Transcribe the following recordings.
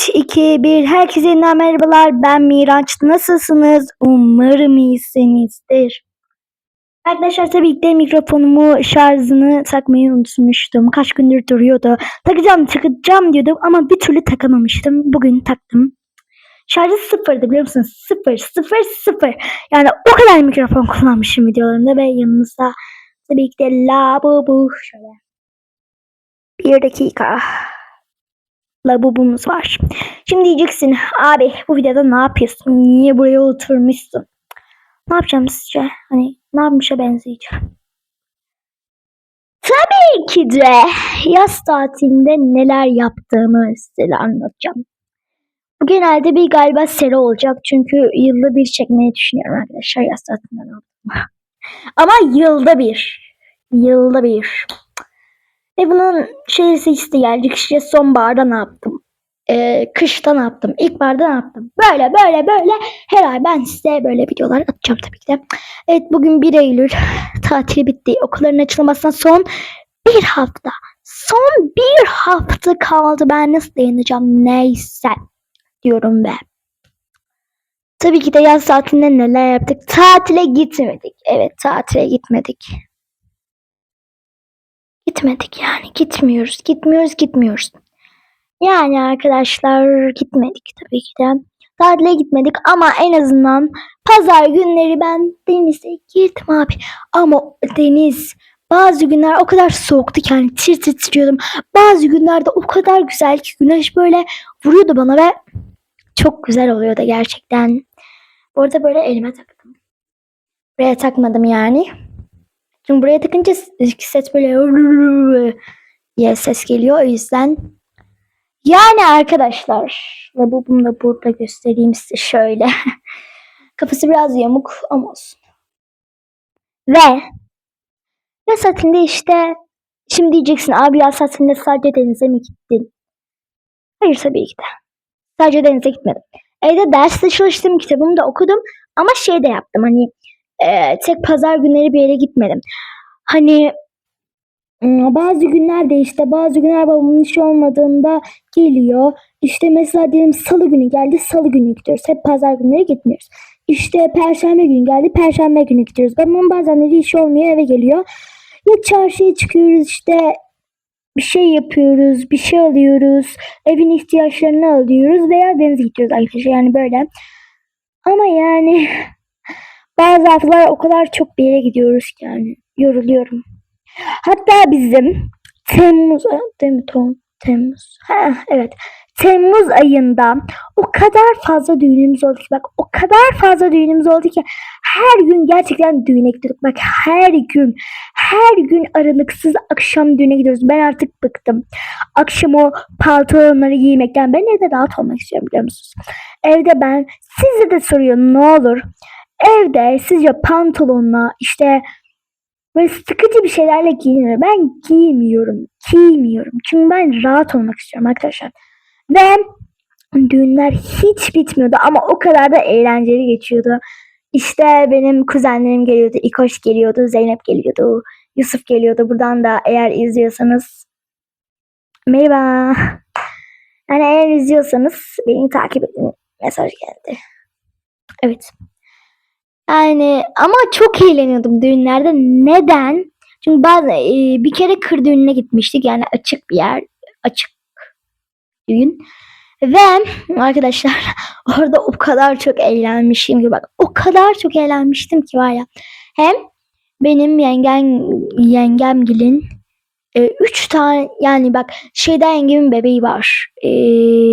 3, 2, 1. Herkese yeniden merhabalar. Ben Miraç. Nasılsınız? Umarım iyisinizdir. Arkadaşlar tabii ki mikrofonumu şarjını takmayı unutmuştum. Kaç gündür duruyordu. Takacağım takacağım diyordum ama bir türlü takamamıştım. Bugün taktım. Şarjı sıfırdı biliyor musunuz? Sıfır, sıfır, sıfır. Yani o kadar mikrofon kullanmışım videolarımda ve yanımızda tabii ki de lavabo. Şöyle. Bir dakika labubumuz var. Şimdi diyeceksin abi bu videoda ne yapıyorsun? Niye buraya oturmuşsun? Ne yapacağım sizce? Hani ne yapmışa benzeyeceğim? Tabii ki de yaz tatilinde neler yaptığımı size anlatacağım. Bu genelde bir galiba seri olacak çünkü yılda bir çekmeyi düşünüyorum arkadaşlar yaz tatilinde ne yaptım. Ama yılda bir. Yılda bir. Ve bunun şeysi işte gelecek işte sonbaharda ne yaptım? Ee, kışta ne yaptım? İlkbaharda ne yaptım? Böyle böyle böyle her ay ben size böyle videolar atacağım tabii ki de. Evet bugün 1 Eylül tatili bitti. Okulların açılmasına son bir hafta. Son bir hafta kaldı. Ben nasıl dayanacağım? Neyse diyorum be. Tabii ki de yaz tatilinde neler yaptık? Tatile gitmedik. Evet tatile gitmedik. Gitmedik yani gitmiyoruz gitmiyoruz gitmiyoruz. Yani arkadaşlar gitmedik tabii ki de. Tatile gitmedik ama en azından pazar günleri ben denize girdim abi. Ama deniz bazı günler o kadar soğuktu ki yani tir titriyordum. Bazı günlerde o kadar güzel ki güneş böyle vuruyordu bana ve çok güzel oluyordu gerçekten. Bu arada böyle elime taktım. Buraya takmadım yani. Çünkü buraya takınca ses böyle diye ses geliyor. O yüzden yani arkadaşlar lavabomı da burada göstereyim size şöyle. Kafası biraz yamuk ama olsun. Ve yaz tatilinde işte şimdi diyeceksin abi yaz tatilinde sadece denize mi gittin? Hayır tabii ki de. Sadece denize gitmedim. Evde derste çalıştım, kitabımı da okudum ama şey de yaptım hani e, tek pazar günleri bir yere gitmedim. Hani m, bazı günlerde işte bazı günler babamın işi olmadığında geliyor. İşte mesela diyelim salı günü geldi salı günü gidiyoruz. Hep pazar günleri gitmiyoruz. İşte perşembe günü geldi perşembe günü gidiyoruz. Babamın bazenleri işi olmuyor eve geliyor. Ya çarşıya çıkıyoruz işte bir şey yapıyoruz, bir şey alıyoruz, evin ihtiyaçlarını alıyoruz veya denize gidiyoruz arkadaşlar yani böyle. Ama yani bazı haftalar o kadar çok bir yere gidiyoruz ki yani yoruluyorum. Hatta bizim Temmuz, değil mi Tom? Temmuz. Ha, evet. Temmuz ayında o kadar fazla düğünümüz oldu ki bak o kadar fazla düğünümüz oldu ki her gün gerçekten düğüne gidiyorduk. Bak her gün her gün aralıksız akşam düğüne gidiyoruz. Ben artık bıktım. Akşam o pantolonları giymekten ben evde rahat olmak istiyorum biliyor musunuz? Evde ben size de soruyor ne olur. Evde sizce pantolonla işte böyle sıkıcı bir şeylerle giyinir. Ben giymiyorum. Giymiyorum. Çünkü ben rahat olmak istiyorum arkadaşlar. Ve düğünler hiç bitmiyordu ama o kadar da eğlenceli geçiyordu. İşte benim kuzenlerim geliyordu, İkoş geliyordu, Zeynep geliyordu, Yusuf geliyordu. Buradan da eğer izliyorsanız merhaba. Yani eğer izliyorsanız beni takip edin. Mesaj geldi. Evet. Yani ama çok eğleniyordum düğünlerde. Neden? Çünkü bazı e, bir kere kır düğününe gitmiştik. Yani açık bir yer. Açık düğün. Ve arkadaşlar orada o kadar çok eğlenmişim ki bak o kadar çok eğlenmiştim ki var ya. Hem benim yengem yengemgilin e, üç tane yani bak şeyden yengemin bebeği var. E,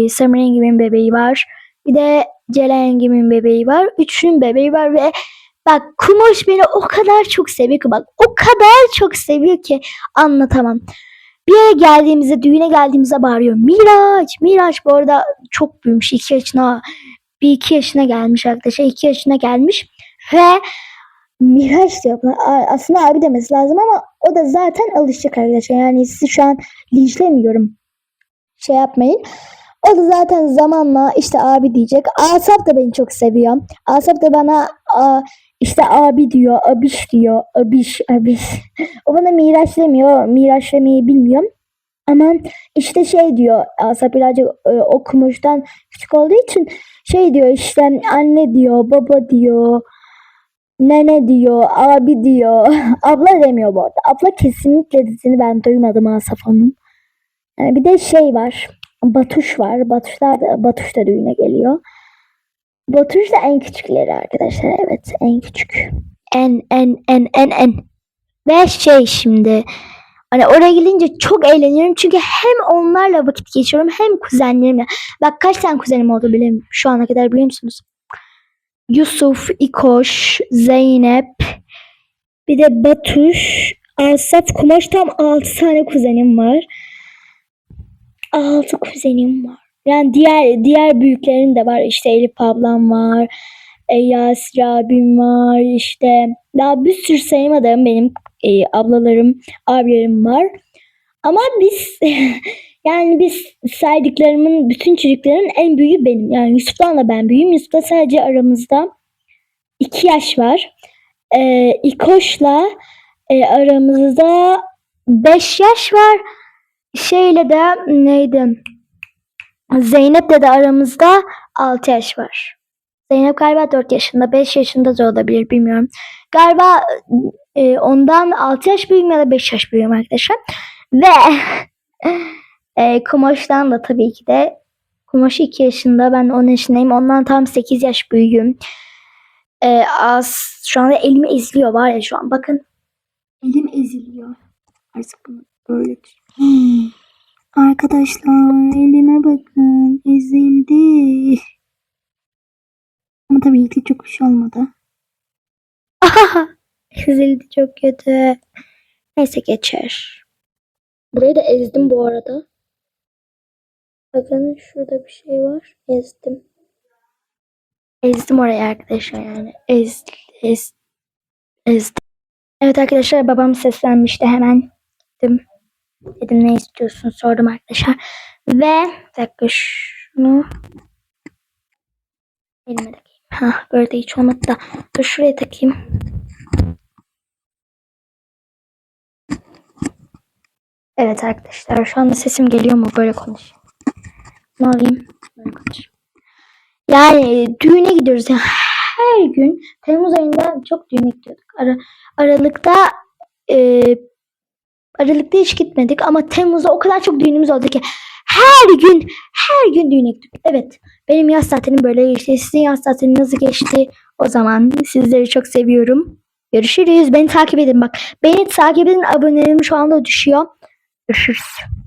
Samira yengemin bebeği var. Bir de Celen yengemin bebeği var. Üçünün bebeği var ve bak Kumoş beni o kadar çok seviyor ki bak o kadar çok seviyor ki anlatamam. Bir yere geldiğimizde, düğüne geldiğimizde bağırıyor. Miraç, Miraç bu arada çok büyümüş. iki yaşına, bir iki yaşına gelmiş arkadaşlar. iki yaşına gelmiş. Ve Miraç diyor. Aslında abi demesi lazım ama o da zaten alışacak arkadaşlar. Yani sizi şu an linçlemiyorum. Şey yapmayın. O da zaten zamanla işte abi diyecek. Asaf da beni çok seviyor. Asaf da bana a, işte abi diyor, abiş diyor, abiş, abiş. O bana Miraç demiyor. Miraç demeyi bilmiyorum. Ama işte şey diyor Asaf birazcık e, okumuştan küçük olduğu için şey diyor işte anne diyor baba diyor nene diyor abi diyor abla demiyor bu arada abla kesinlikle dediğini ben duymadım Asaf onun yani bir de şey var Batuş var. Batuşlar da, Batuş da düğüne geliyor. Batuş da en küçükleri arkadaşlar. Evet en küçük. En en en en en. Ve şey şimdi Hani oraya gelince çok eğleniyorum. Çünkü hem onlarla vakit geçiriyorum hem kuzenlerimle. Bak kaç tane kuzenim oldu biliyorum şu ana kadar biliyor musunuz? Yusuf, İkoş, Zeynep, bir de Batuş, Asaf, Kumaş. Tam 6 tane kuzenim var. 6 kuzenim var. Yani diğer diğer büyüklerim de var. İşte Elif ablam var. E, Yasir abim var. işte daha bir sürü saymadığım benim e, ablalarım, abilerim var. Ama biz yani biz saydıklarımın bütün çocukların en büyüğü benim. Yani Yusuf'tan da ben büyüğüm. Yusuf'ta sadece aramızda iki yaş var. Ee, İkoş'la e, aramızda beş yaş var. Şeyle de neydi? Zeynep'le de aramızda altı yaş var. Zeynep galiba 4 yaşında, 5 yaşında da olabilir bilmiyorum. Galiba e, ondan 6 yaş büyüğüm ya da 5 yaş büyüğüm arkadaşlar. Ve e, Kumaş'tan da tabii ki de Kumaş 2 yaşında, ben 10 yaşındayım. Ondan tam 8 yaş büyüğüm. E, az, şu anda elimi eziliyor var ya şu an bakın. Elim eziliyor. Artık bunu böyle Arkadaşlar elime bakın ezildi. Ama tabii ki çok bir şey olmadı. Aha! Ezildi çok kötü. Neyse geçer. Burayı da ezdim bu arada. Bakın şurada bir şey var. Ezdim. Ezdim orayı arkadaşlar yani. Ez, ez, ezdim. Evet arkadaşlar babam seslenmişti hemen. Gittim. Dedim ne istiyorsun sordum arkadaşlar. Ve bir dakika şunu elime takayım. Ha böyle de hiç olmadı da. Dur şuraya takayım. Evet arkadaşlar şu anda sesim geliyor mu böyle konuşayım. Ne alayım? Böyle konuşayım. Yani düğüne gidiyoruz ya. Her gün Temmuz ayında çok düğüne gidiyorduk. Ara, Aralıkta e, Aralıkta hiç gitmedik ama Temmuz'da o kadar çok düğünümüz oldu ki her gün her gün düğüne gittik. Evet benim yaz tatilim böyle geçti. Sizin yaz tatiliniz nasıl geçti? O zaman sizleri çok seviyorum. Görüşürüz. Beni takip edin bak. Beni takip edin. Abonelerim şu anda düşüyor. Görüşürüz.